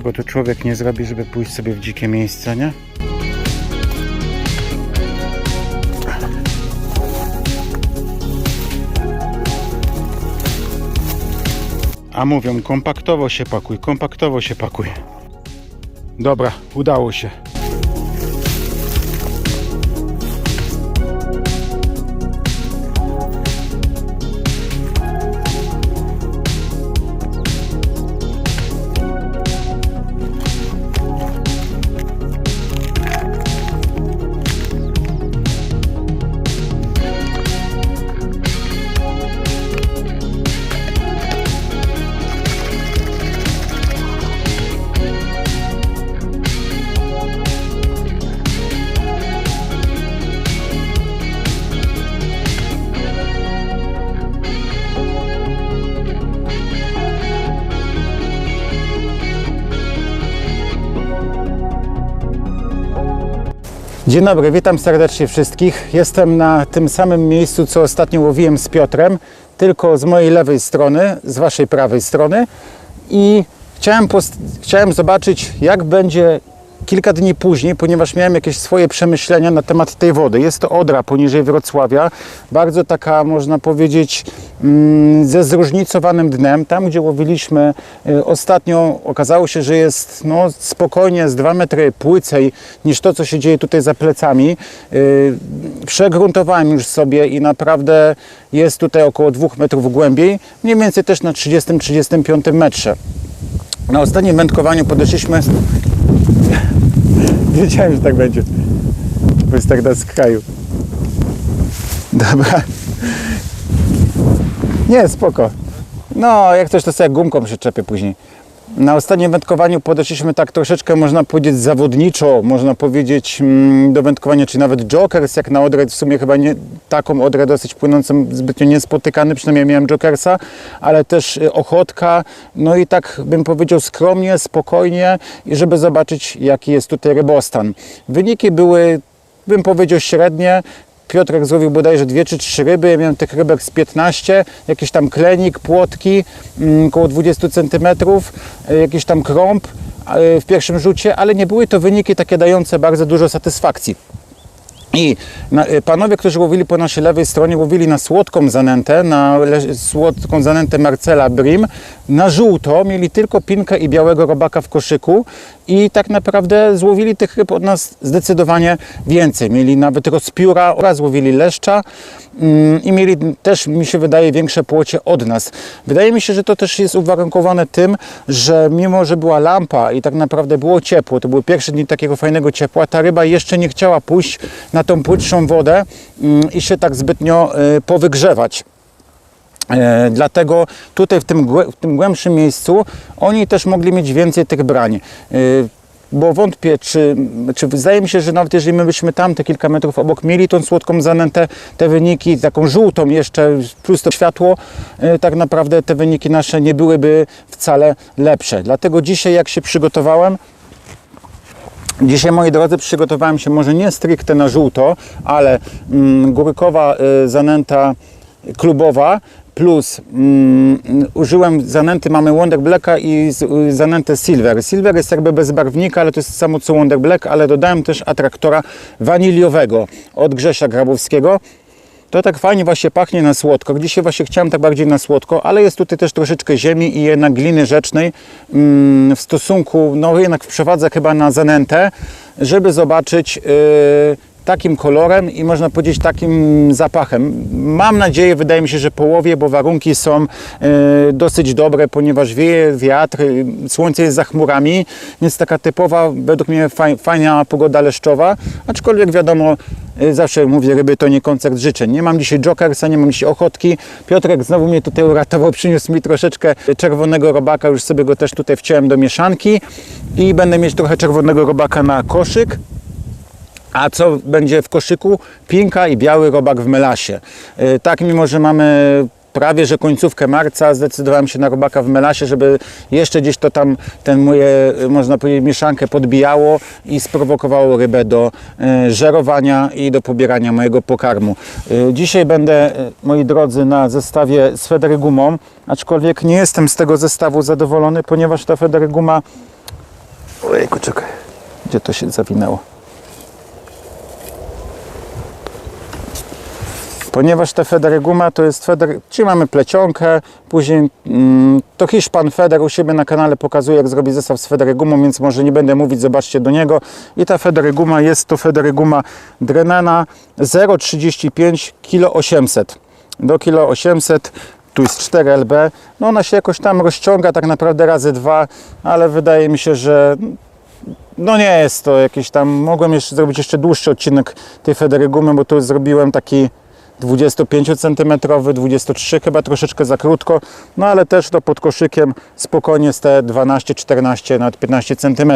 Czego tu człowiek nie zrobi, żeby pójść sobie w dzikie miejsce, nie? A mówią, kompaktowo się pakuj, kompaktowo się pakuj. Dobra, udało się. Dzień dobry, witam serdecznie wszystkich. Jestem na tym samym miejscu, co ostatnio łowiłem z Piotrem, tylko z mojej lewej strony, z waszej prawej strony. I chciałem, chciałem zobaczyć, jak będzie kilka dni później, ponieważ miałem jakieś swoje przemyślenia na temat tej wody. Jest to Odra poniżej Wrocławia, bardzo taka, można powiedzieć, mm, ze zróżnicowanym dnem. Tam, gdzie łowiliśmy y, ostatnio, okazało się, że jest no, spokojnie z 2 metry płycej niż to, co się dzieje tutaj za plecami. Y, Przegruntowałem już sobie i naprawdę jest tutaj około 2 metrów głębiej, mniej więcej też na 30-35 metrze. Na ostatnim wędkowaniu podeszliśmy Wiedziałem, że tak będzie. Bo jest tak na skraju. Dobra. Nie, spoko. No, jak coś to sobie gumką przyczepię później. Na ostatnim wędkowaniu podeszliśmy tak troszeczkę, można powiedzieć, zawodniczo, można powiedzieć, mm, do wędkowania, czy nawet jokers, jak na odrę, w sumie chyba nie, taką odrę dosyć płynącą, zbytnio niespotykany, przynajmniej miałem jokersa, ale też y, ochotka, no i tak bym powiedział skromnie, spokojnie, i żeby zobaczyć, jaki jest tutaj rybostan. Wyniki były, bym powiedział, średnie, Piotrek złowił bodajże dwie czy trzy ryby, ja miałem tych rybek z 15, jakiś tam klenik, płotki, około 20 cm, jakiś tam krąb e, w pierwszym rzucie, ale nie były to wyniki takie dające bardzo dużo satysfakcji. I y, panowie, którzy łowili po naszej lewej stronie, łowili na słodką zanętę, na słodką zanętę Marcela Brim, na żółto, mieli tylko pinkę i białego robaka w koszyku i tak naprawdę złowili tych ryb od nas zdecydowanie więcej. Mieli nawet rozpióra oraz złowili leszcza mm, i mieli też, mi się wydaje, większe płocie od nas. Wydaje mi się, że to też jest uwarunkowane tym, że mimo, że była lampa i tak naprawdę było ciepło, to były pierwsze dni takiego fajnego ciepła, ta ryba jeszcze nie chciała pójść na tą płytszą wodę mm, i się tak zbytnio y, powygrzewać. E, Dlatego tutaj w tym, w tym głębszym miejscu oni też mogli mieć więcej tych brań. E, Bo wątpię, czy, czy wydaje mi się, że nawet jeżeli my byśmy tam te kilka metrów obok mieli tą słodką zanętę, te wyniki, taką żółtą jeszcze, plus to światło, e, tak naprawdę te wyniki nasze nie byłyby wcale lepsze. Dlatego dzisiaj jak się przygotowałem, Dzisiaj, moi drodzy, przygotowałem się może nie stricte na żółto, ale mm, górkowa y, zanęta klubowa plus mm, użyłem zanęty, mamy Wonder Blacka i y, zanętę Silver. Silver jest jakby bez barwnika, ale to jest samo co Wonder Black, ale dodałem też atraktora waniliowego od Grzesia Grabowskiego. To tak fajnie właśnie pachnie na słodko. Dzisiaj właśnie chciałem tak bardziej na słodko, ale jest tutaj też troszeczkę ziemi i jednak gliny rzecznej mm, w stosunku, no jednak w przewadze chyba na zanętę, żeby zobaczyć yy, takim kolorem i można powiedzieć takim zapachem. Mam nadzieję, wydaje mi się, że połowie, bo warunki są yy, dosyć dobre, ponieważ wieje wiatr, yy, słońce jest za chmurami, więc taka typowa, według mnie faj, fajna pogoda leszczowa, aczkolwiek wiadomo, Y, Zawsze mówię, ryby to nie koncert życzeń. Nie mam dzisiaj jokersa, nie mam dzisiaj ochotki. Piotrek znowu mnie tutaj uratował, przyniósł mi troszeczkę czerwonego robaka, już sobie go też tutaj wciąłem do mieszanki i będę mieć trochę czerwonego robaka na koszyk. A co będzie w koszyku? Pinka i biały robak w melasie. Y, Tak, mimo że mamy prawie że końcówkę marca, zdecydowałem się na robaka w melasie, żeby jeszcze gdzieś to tam, ten moje, y, można powiedzieć, mieszankę podbijało i sprowokowało rybę do y, żerowania i do pobierania mojego pokarmu. Dzisiaj będę, moi drodzy, na zestawie z Federygumą, aczkolwiek nie jestem z tego zestawu zadowolony, ponieważ ta Federyguma Ojejku, czekaj. Gdzie to się zawinęło? Ponieważ te Federy Guma to jest Feder, czyli mamy plecionkę, później mm, to Hiszpan Feder u siebie na kanale pokazuje jak zrobić zestaw z Federy Gumą, więc może nie będę mówić, zobaczcie do niego. I ta Federy Guma jest to Federy Guma Drenana 0,35 kg 800 do kilo 800 tu jest 4 LB, no ona się jakoś tam rozciąga tak naprawdę razy dwa, ale wydaje mi się, że no nie jest to jakieś tam, mogłem jeszcze zrobić jeszcze dłuższy odcinek tej Federy Gumy, bo tu zrobiłem taki 25 cm, 23 chyba troszeczkę za krótko, no ale też to pod koszykiem spokojnie z te 12, 14, nawet 15 cm.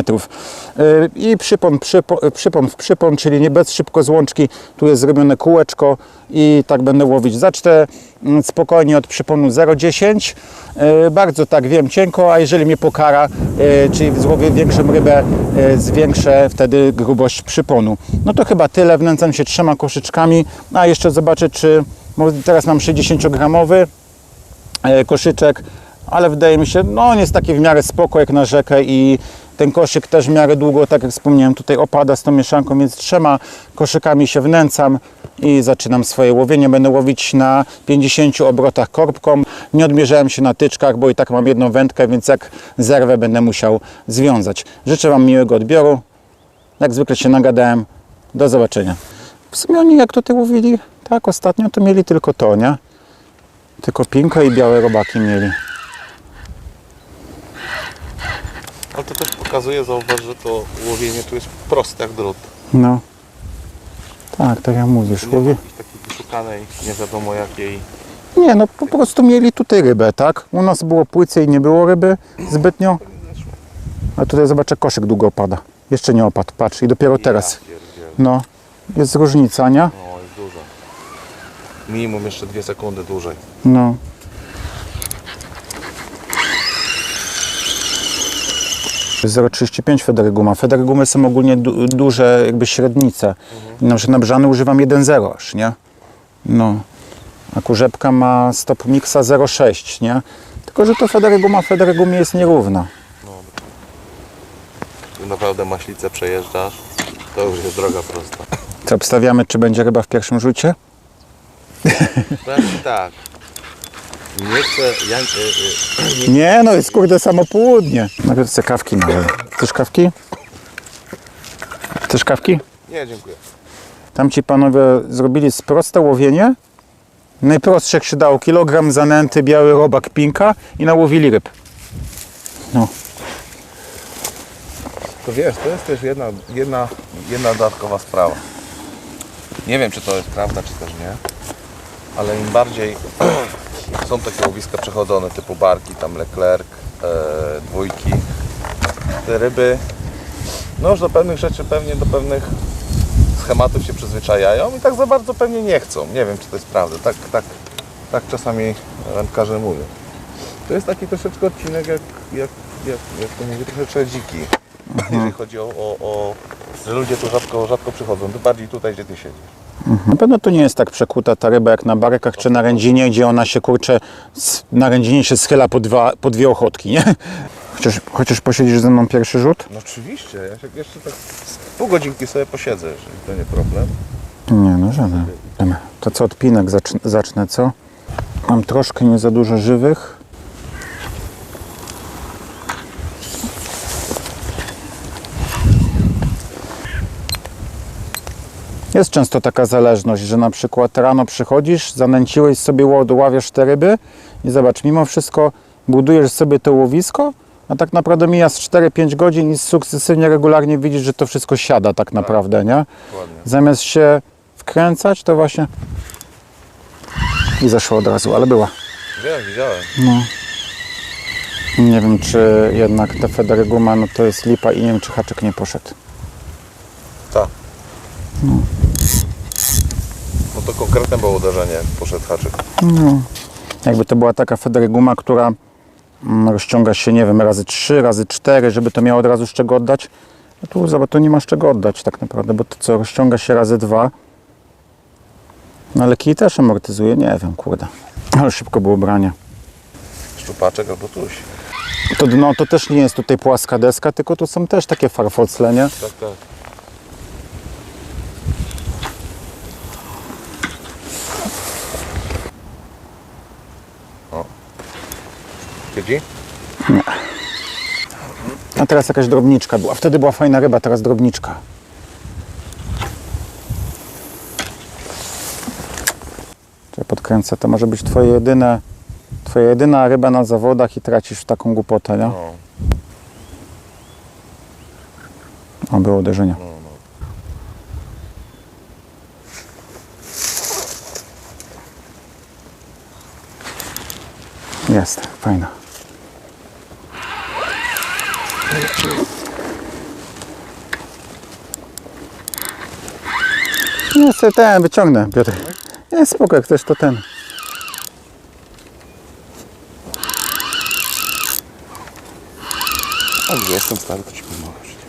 I przypon, przypon, przypon w przypon, czyli nie bez szybkozłączki, tu jest zrobione kółeczko i tak będę łowić. Zacznę mm, spokojnie od przyponu 0,10, yy, bardzo tak wiem cienko, a jeżeli mnie pokara, yy, czyli złowię większą rybę, yy, zwiększę wtedy grubość przyponu. No to chyba tyle, wnęcam się trzema koszyczkami, a jeszcze zobaczę czy, teraz mam 60 gramowy e, koszyczek, ale wydaje mi się, no on jest taki w miarę spoko jak na rzekę i ten koszyk też w miarę długo, tak jak wspomniałem, tutaj opada z tą mieszanką, więc trzema koszykami się wnęcam i zaczynam swoje łowienie. Będę łowić na 50 obrotach korbką. Nie odmierzałem się na tyczkach, bo i tak mam jedną wędkę, więc jak zerwę będę musiał związać. Życzę Wam miłego odbioru. Jak zwykle się nagadałem. Do zobaczenia. W sumie oni jak tutaj łowili, tak ostatnio to mieli tylko to, nie? Tylko pinkę i białe robaki mieli. Ale to też pokazuje, zauważ, że to łowienie tu jest proste jak drut. No. Tak, tak jak mówisz. Nie ma jakiejś takiej wyszukanej, nie wiadomo jakiej. Nie, no po prostu mieli tutaj rybę, tak? U nas było płycej i nie było ryby zbytnio. A tutaj zobaczę, koszyk długo opada. Jeszcze nie opadł, patrz, i dopiero teraz. Ja pierdzielę. No, jest różnica, nie? No, jest dużo. Minimum jeszcze dwie sekundy dłużej. No. 0,35 Federyguma. Federygumy są ogólnie du duże jakby średnice. I na przykład na brzany używam 1,0 aż, nie? No. A kurzepka ma stop mixa 0,6, nie? Tylko, że to Federyguma Federygumie jest nierówna. Tu naprawdę maślicę przejeżdżasz, to już jest droga prosta. Co obstawiamy, czy będzie ryba w pierwszym rzucie? Ci tak. Nie chcę. Ja, y, y, Nie, no jest kurde samo południe. Najpierw chcę kawki naleję. Chcesz kawki? Chcesz kawki? nie, dziękuję. Tam ci panowie zrobili proste łowienie. Najprostsze jak się dało, kilogram zanęty, biały robak, pinka i nałowili ryb. No, To wiesz, to jest też jedna, jedna, jedna dodatkowa sprawa. Nie wiem, czy to jest prawda, czy też nie, ale im bardziej są takie łowiska przechodzone typu barki, tam Leclerc, e, dwójki, te ryby, no już do pewnych rzeczy pewnie do pewnych schematów się przyzwyczajają i tak za bardzo pewnie nie chcą. Nie wiem, czy to jest prawda. Tak, tak, tak czasami wędkarze mówią. To jest taki troszeczkę odcinek jak, jak, jak, jak to mówię, troszeczkę dziki. Jeżeli chodzi o, o, o, że ludzie tu rzadko, rzadko przychodzą, to bardziej tutaj, gdzie ty siedzisz. Na pewno to nie jest tak przekuta ta ryba jak na barekach czy na rędzinie, gdzie ona się kurcze, na rędzinie się schyla po, dwa, po dwie ochotki, nie? Chociaż, chociaż posiedzisz ze mną pierwszy rzut? No oczywiście, ja się jeszcze tak z pół godzinki sobie posiedzę, jeżeli to nie problem. Nie, no żaden. To co, odpinek zacznę, zacznę, co? Mam troszkę nie za dużo żywych. Jest często taka zależność, że na przykład rano przychodzisz, zanęciłeś sobie, łod- ławiesz te ryby i zobacz, mimo wszystko budujesz sobie to łowisko, a tak naprawdę mija z 4-5 godzin i sukcesywnie, regularnie widzisz, że to wszystko siada tak naprawdę, nie? Dokładnie. Zamiast się wkręcać, to właśnie i zeszło od razu, ale była. Wiem, widziałem. Nie wiem, czy jednak te Federyguma, no to jest lipa i nie wiem, czy haczyk nie poszedł. Tak. No to konkretne było uderzenie, poszedł haczyk. Jakby to była taka Federyguma, która mm, rozciąga się, nie wiem, razy 3, razy 4, żeby to miało od razu z czego oddać. No tu zobacz, tu nie masz czego oddać tak naprawdę, bo to co, rozciąga się razy 2. No ale kij też amortyzuje, nie wiem, kurde. Ale szybko było branie. Szczupaczek albo tuś. To dno to też nie jest tutaj płaska deska, tylko tu są też takie farfocle, nie? Tak, tak. Siedzi? A teraz jakaś drobniczka była. Wtedy była fajna ryba, teraz drobniczka. Czekaj, podkręcę. To może być twoje jedyne, twoja jedyna ryba na zawodach i tracisz w taką głupotę, nie? No. O, było uderzenie. Jest, fajna. Nie, sobie ten wyciągnę, Piotr. Nie, spoko, jak chcesz, to ten. A gdzie jestem stary, to ci pomogę przecież.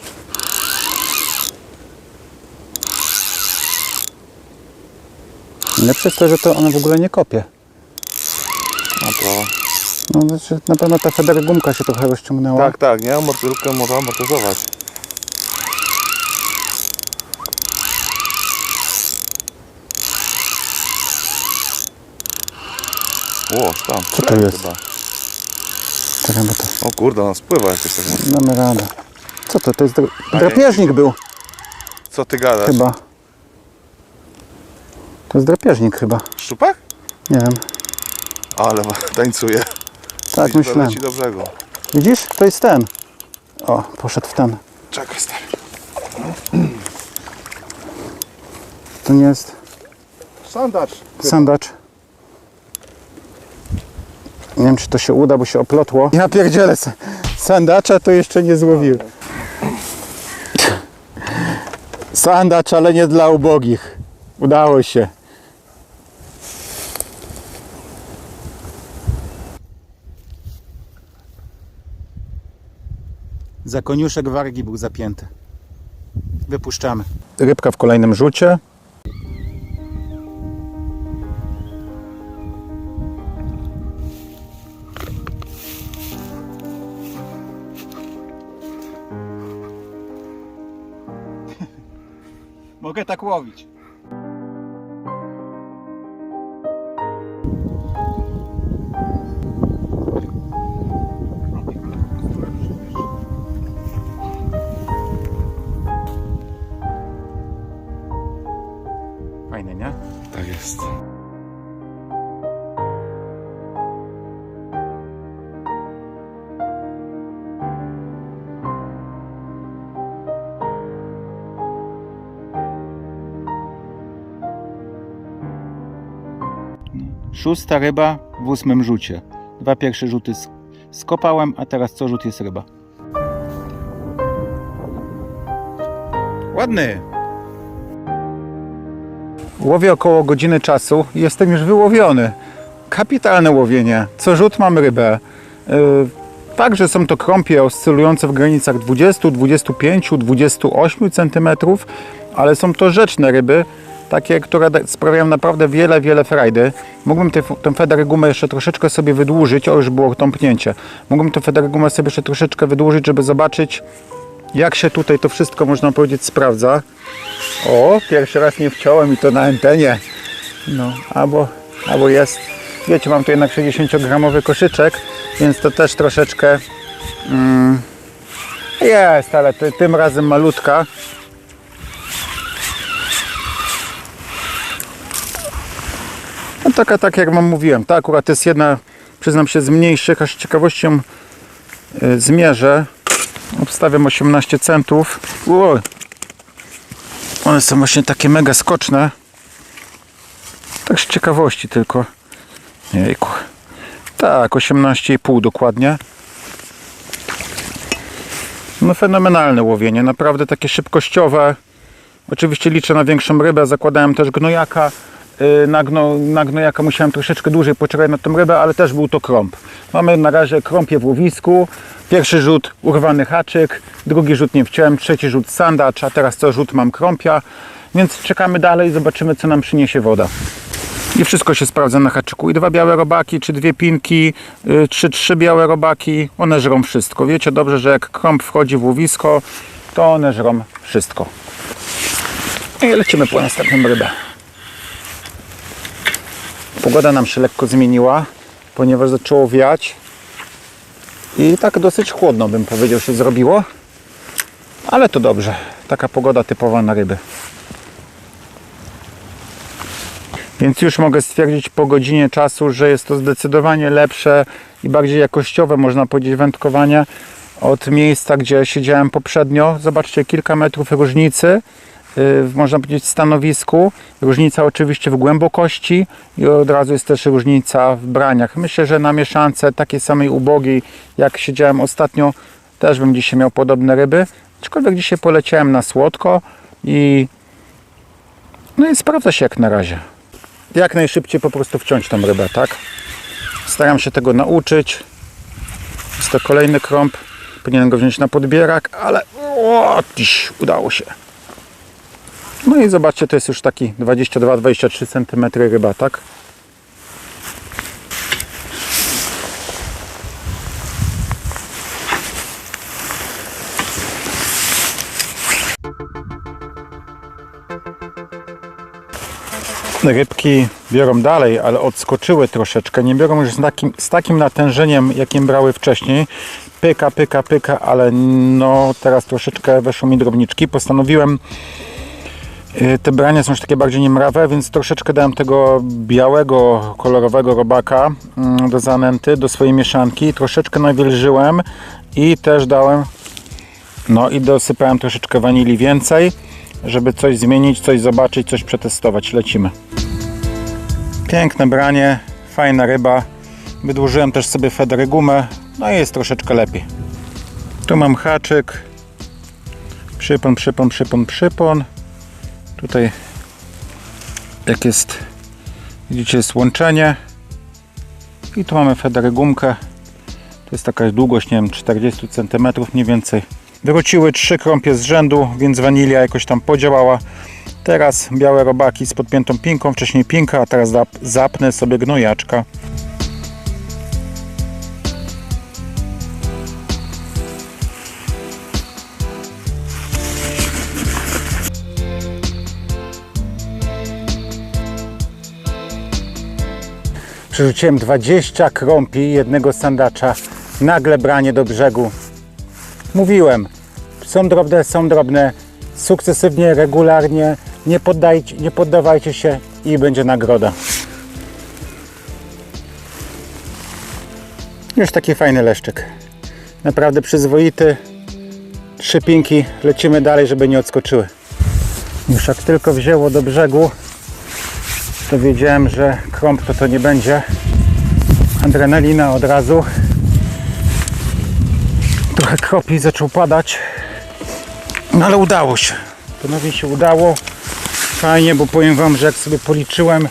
Lepsze jest to, że to ona w ogóle nie kopie. No to... No, znaczy, na pewno ta federa gumka się trochę rozciągnęła. Tak, tak, nie? Amortyrówkę można amortyzować. O, tam. Co to jest? Chyba. Czekaj, bo to... O kurde, ona spływa jakoś tak mocno. Damy radę. Co to? To jest dra- drapieżnik był Co ty gadasz? chyba. To jest drapieżnik chyba. Szczupak? Nie wiem. Ale tańcuje. Tak Widzisz, myślałem. do brzegu. Widzisz? To jest ten. O, poszedł w ten. Czekaj, stary. To nie jest Sandacz. sandacz. Nie wiem, czy to się uda, bo się oplotło. Ja pierdzielę, sandacza to jeszcze nie złowiłem. Sandacz, ale nie dla ubogich. Udało się. Za koniuszek wargi był zapięty. Wypuszczamy. Rybka w kolejnym rzucie. Mogę tak łowić. Fajne, nie? Tak jest. Szósta ryba w ósmym rzucie. Dwa pierwsze rzuty sk- skopałem, a teraz co rzut jest ryba. Ładny. Łowię około godziny czasu i jestem już wyłowiony. Kapitalne łowienie. Co rzut mam rybę. Yy, Także są to krąpie oscylujące w granicach 20, 25, 28 cm, ale są to rzeczne ryby, takie, które sprawiają naprawdę wiele, wiele frajdy. Mógłbym tę tę federygumę jeszcze troszeczkę sobie wydłużyć, o już było tąpnięcie. Mógłbym tę federygumę sobie jeszcze troszeczkę wydłużyć, żeby zobaczyć, jak się tutaj to wszystko, można powiedzieć, sprawdza. O, pierwszy raz nie wciąłem i to na antenie. No, albo, albo jest. Wiecie, mam tu jednak 60-gramowy koszyczek, więc to też troszeczkę mm, jest, ale ty, tym razem malutka. Taka, tak jak wam mówiłem, ta akurat jest jedna, przyznam się, z mniejszych, aż z ciekawością y, zmierzę. Obstawiam 18 centów. Ło. One są właśnie takie mega skoczne. Tak z ciekawości tylko. Jejku. Tak, 18,5 dokładnie. No fenomenalne łowienie, naprawdę takie szybkościowe. Oczywiście liczę na większą rybę, zakładałem też gnojaka. Yy, Na, gno, na gnojaka musiałem troszeczkę dłużej poczekać na tą rybę, ale też był to krąb. Mamy na razie krąpie w łowisku. Pierwszy rzut urwany haczyk, drugi rzut nie wciąłem, trzeci rzut sandacz, a teraz co rzut mam krąpia. Więc czekamy dalej, zobaczymy co nam przyniesie woda. I wszystko się sprawdza na haczyku. I dwa białe robaki, czy dwie pinki, y, czy trzy białe robaki, one żrą wszystko. Wiecie dobrze, że jak krąb wchodzi w łowisko, to one żrą wszystko. I lecimy po następną rybę. Pogoda nam się lekko zmieniła, ponieważ zaczęło wiać. I tak dosyć chłodno bym powiedział się zrobiło. Ale to dobrze. Taka pogoda typowa na ryby. Więc już mogę stwierdzić po godzinie czasu, że jest to zdecydowanie lepsze i bardziej jakościowe, można powiedzieć, wędkowanie od miejsca, gdzie siedziałem poprzednio. Zobaczcie, kilka metrów różnicy, można powiedzieć, stanowisku. Różnica oczywiście w głębokości i od razu jest też różnica w braniach. Myślę, że na mieszance takiej samej ubogiej, jak siedziałem ostatnio, też bym dzisiaj miał podobne ryby. Aczkolwiek dzisiaj poleciałem na słodko i no i sprawdza się jak na razie jak najszybciej po prostu wciąć tą rybę, tak? Staram się tego nauczyć. Jest to kolejny krąb. Powinienem go wziąć na podbierak, ale o, dziś udało się. No i zobaczcie, to jest już taki 22-23 cm ryba, tak? rybki biorą dalej, ale odskoczyły troszeczkę. Nie biorą już z takim, z takim natężeniem, jakim brały wcześniej. Pyka, pyka, pyka, ale no teraz troszeczkę weszło mi drobniczki. Postanowiłem te brania są już takie bardziej niemrawe, więc troszeczkę dałem tego białego, kolorowego robaka mm, do zanęty, do swojej mieszanki. Troszeczkę nawilżyłem i też dałem, no i dosypałem troszeczkę wanilii więcej, żeby coś zmienić, coś zobaczyć, coś przetestować. Lecimy. Piękne branie, fajna ryba. Wydłużyłem też sobie federy gumę, no i jest troszeczkę lepiej. Tu mam haczyk. Przypon, przypon, przypon, przypon. Tutaj jak jest, widzicie, jest łączenie. I tu mamy federy gumkę. To jest taka długość, nie wiem, 40 cm mniej więcej. Wróciły trzy krąpie z rzędu, więc wanilia jakoś tam podziałała. Teraz białe robaki z podpiętą pinką, wcześniej pinka, a teraz zap- zapnę sobie gnojaczka. Przerzuciłem 20 krąpi jednego sandacza. Nagle branie do brzegu. Mówiłem, są drobne, są drobne. Sukcesywnie, regularnie. Nie, poddajcie, nie poddawajcie się i będzie nagroda. Już taki fajny leszczyk. Naprawdę przyzwoity. Trzy pinki. Lecimy dalej, żeby nie odskoczyły. Już jak tylko wzięło do brzegu, to wiedziałem, że krąb to to nie będzie. Adrenalina od razu. Trochę kropli zaczął padać. No ale udało się. Ponownie się udało. Fajnie, bo powiem Wam, że jak sobie policzyłem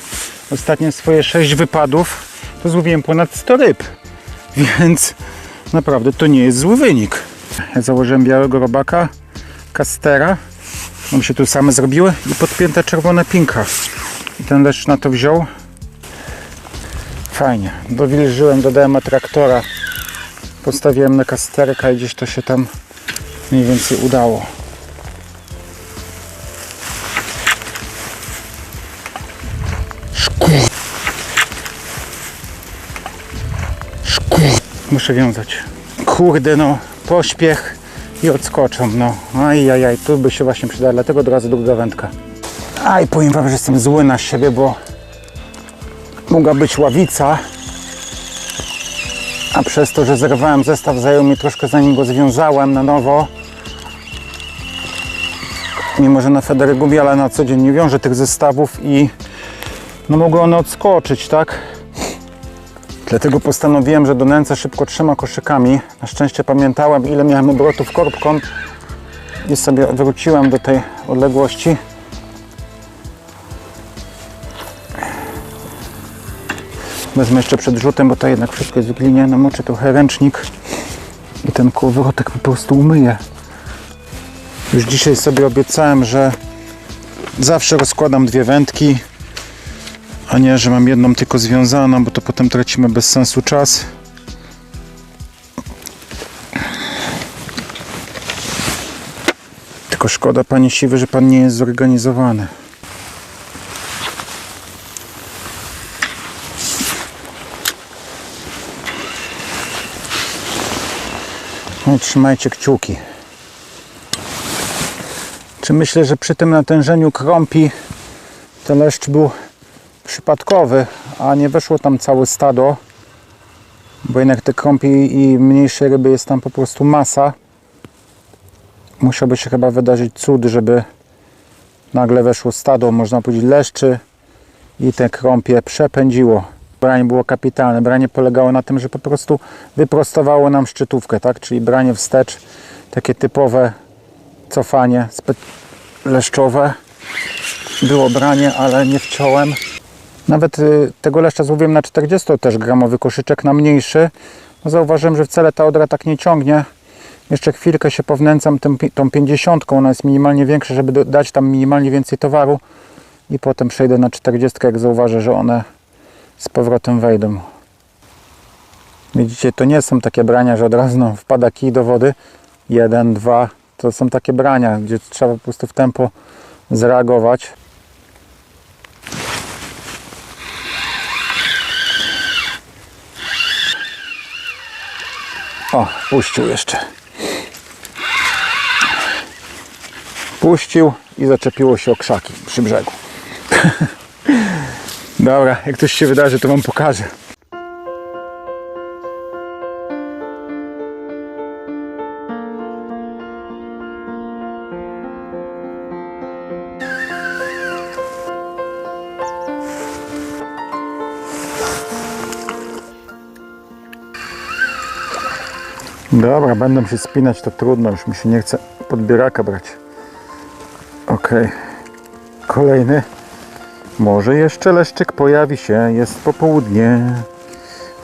ostatnie swoje 6 wypadów, to złowiłem ponad 100 ryb. Więc naprawdę to nie jest zły wynik. Ja założyłem białego robaka, kastera. One się tu same zrobiły i podpięta czerwona pinka. I ten leszcz na to wziął. Fajnie. Dowilżyłem, dodałem atraktora. Postawiłem na kasterka i gdzieś to się tam mniej więcej udało. Szkur. Szkur. Muszę wiązać. Kurde no, pośpiech i odskoczą, no. Ajajaj, tu by się właśnie przydała, dlatego od razu druga wędka. Aj, powiem wam, że jestem zły na siebie, bo mogła być ławica, a przez to, że zerwałem zestaw, zajął mi troszkę zanim go związałem na nowo. Mimo, że na Federy gubię, ale na co dzień nie wiążę tych zestawów i no mogły one odskoczyć, tak? Dlatego postanowiłem, że donęcę szybko trzema koszykami. Na szczęście pamiętałem, ile miałem obrotów korbką i sobie wróciłem do tej odległości. Wezmę jeszcze przed rzutem, bo to jednak wszystko jest w glinie. Namoczę trochę ręcznik i ten kołowrotek po prostu umyję. Już dzisiaj sobie obiecałem, że zawsze rozkładam dwie wędki. A nie, że mam jedną tylko związaną, bo to potem tracimy bez sensu czas. Tylko szkoda, panie Siwy, że pan nie jest zorganizowany. No, trzymajcie kciuki. Czy myślę, że przy tym natężeniu krąpi ten leszcz był przypadkowy, a nie weszło tam całe stado, bo jednak te krąpi i mniejsze ryby jest tam po prostu masa. Musiałby się chyba wydarzyć cud, żeby nagle weszło stado, można powiedzieć, leszczy i te krąpie przepędziło. Branie było kapitalne. Branie polegało na tym, że po prostu wyprostowało nam szczytówkę, tak? Czyli branie wstecz, takie typowe cofanie leszczowe. Było branie, ale nie wciąłem. Nawet y, tego leszcza złowiłem na 40 też gramowy koszyczek, na mniejszy. No, zauważyłem, że wcale ta odra tak nie ciągnie. Jeszcze chwilkę się pownęcam tym, tą 50, ona jest minimalnie większa, żeby dać tam minimalnie więcej towaru. I potem przejdę na 40, jak zauważę, że one z powrotem wejdą. Widzicie, to nie są takie brania, że od razu wpada kij do wody. Jeden, dwa. To są takie brania, gdzie trzeba po prostu w tempo zareagować. O, puścił jeszcze. Puścił i zaczepiło się o krzaki przy brzegu. Dobra, jak coś się wydarzy, to wam pokażę. Dobra, będą się spinać, to trudno, już mi się nie chce podbieraka brać. Okej. Kolejny. Może jeszcze leszczyk pojawi się, jest popołudnie.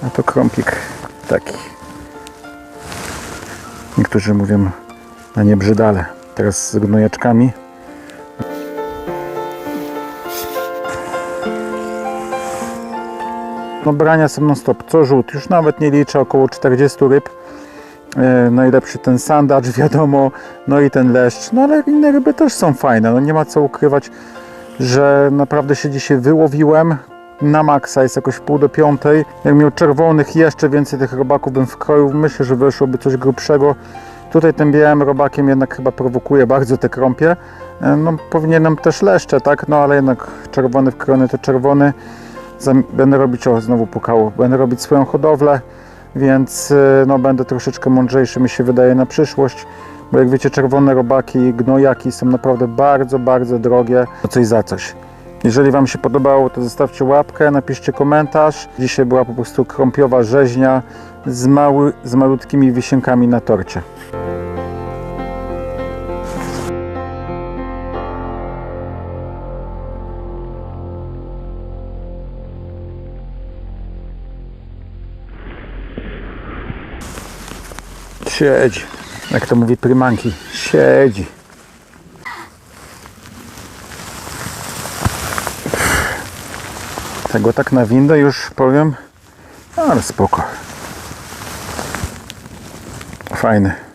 A to krąpik taki. Niektórzy mówią na niebrzydale. Teraz z gnojeczkami. No brania są non stop, co rzut, już nawet nie liczę, około 40 ryb. E, Najlepszy ten sandacz, wiadomo, no i ten leszcz, no ale inne ryby też są fajne, no nie ma co ukrywać, że naprawdę się dzisiaj wyłowiłem na maksa, jest jakoś pół do piątej. Jak miał czerwonych jeszcze więcej tych robaków bym wkroił, myślę, że wyszłoby coś grubszego. Tutaj tym białym robakiem jednak chyba prowokuje bardzo te krąpie. E, No powinienem też leszcze, tak, no ale jednak czerwony wkrojony to czerwony. Będę robić, o znowu pukało, będę robić swoją hodowlę, więc y, no, będę troszeczkę mądrzejszy, mi się wydaje, na przyszłość. Bo jak wiecie, czerwone robaki, gnojaki są naprawdę bardzo, bardzo drogie. To coś za coś. Jeżeli Wam się podobało, to zostawcie łapkę, napiszcie komentarz. Dzisiaj była po prostu krąpiowa rzeźnia z, mały, z malutkimi wisienkami na torcie. Siedzi. Jak to mówi prymanki. Siedzi. Tego tak na windę już powiem. Ale spoko. Fajny.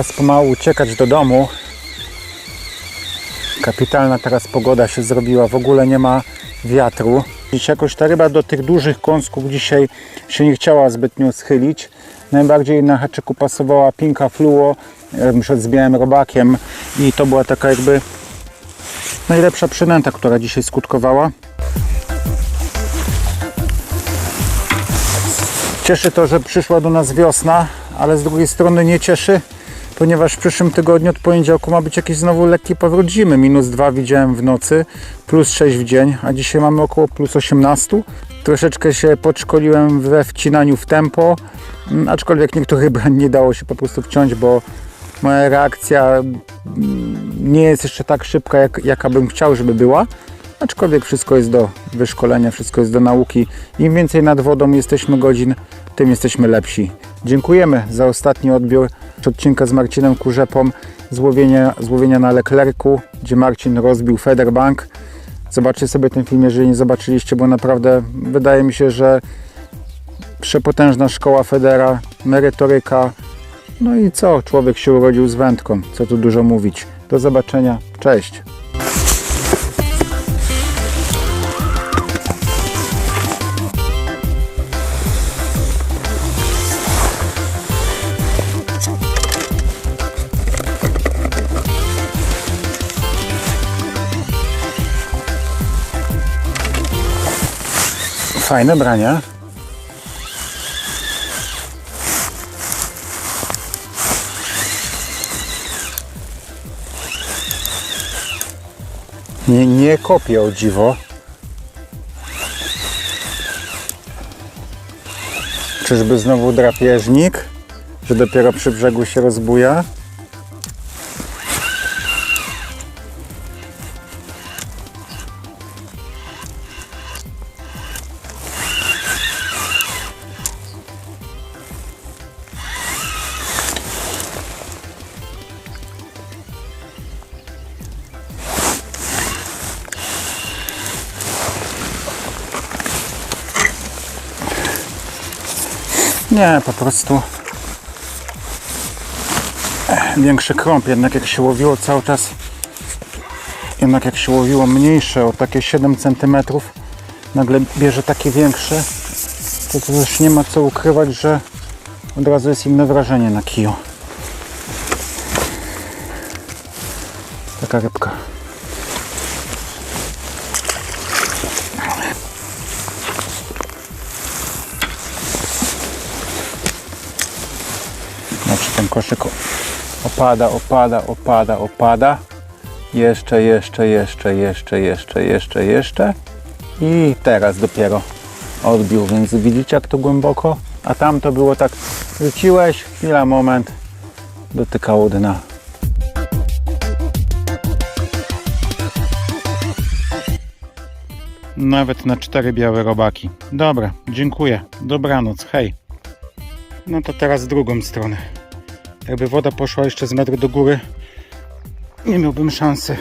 Czas pomału uciekać do domu. Kapitalna teraz pogoda się zrobiła, w ogóle nie ma wiatru. Dziś jakoś ta ryba do tych dużych kąsków dzisiaj się nie chciała zbytnio schylić. Najbardziej na haczyku pasowała pinka fluo, e, na przykład z białym robakiem i to była taka jakby najlepsza przynęta, która dzisiaj skutkowała. Cieszy to, że przyszła do nas wiosna, ale z drugiej strony nie cieszy, ponieważ w przyszłym tygodniu od poniedziałku ma być jakiś znowu lekki powrót zimy. Minus 2 widziałem w nocy, plus 6 w dzień, a dzisiaj mamy około plus 18. Troszeczkę się podszkoliłem we wcinaniu w tempo, mm, aczkolwiek niektórych brań nie dało się po prostu wciąć, bo moja reakcja mm, nie jest jeszcze tak szybka, jak, jaka bym chciał, żeby była. Aczkolwiek wszystko jest do wyszkolenia, wszystko jest do nauki. Im więcej nad wodą jesteśmy godzin, tym jesteśmy lepsi. Dziękujemy za ostatni odbiór odcinka z Marcinem Kurzepą złowienia, złowienia na Leclercu, gdzie Marcin rozbił Federbank. Zobaczcie sobie ten film, jeżeli nie zobaczyliście, bo naprawdę wydaje mi się, że przepotężna szkoła Federa, merytoryka. No i co? Człowiek się urodził z wędką. Co tu dużo mówić. Do zobaczenia. Cześć. Fajne brania. Nie, nie kopię o dziwo. Czyżby znowu drapieżnik, że dopiero przy brzegu się rozbuja? Nie, po prostu większy krąb, jednak jak się łowiło cały czas, jednak jak się łowiło mniejsze, o takie 7 cm, nagle bierze takie większe, to, to też nie ma co ukrywać, że od razu jest inne wrażenie na kiju. Taka rybka. Znaczy ten koszyk opada, opada, opada, opada. Jeszcze, jeszcze, jeszcze, jeszcze, jeszcze, jeszcze, jeszcze. I teraz dopiero odbił, więc widzicie jak to głęboko? A tam to było tak, rzuciłeś, chwila, moment, dotykało dna. Nawet na cztery białe robaki. Dobra, dziękuję. Dobranoc, hej. No to teraz drugą stronę. Jakby woda poszła jeszcze z metr do góry, nie miałbym szansy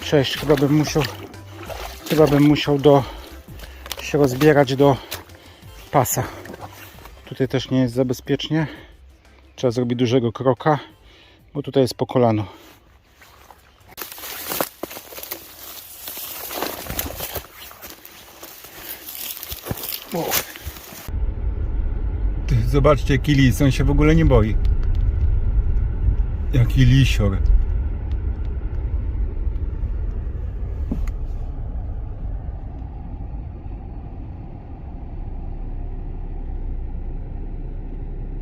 przejść. Chyba bym musiał, chyba bym musiał do, się rozbierać do pasa. Tutaj też nie jest za bezpiecznie. Trzeba zrobić dużego kroka, bo tutaj jest po kolano. Zobaczcie jaki lis, on się w ogóle nie boi. Jaki lisior.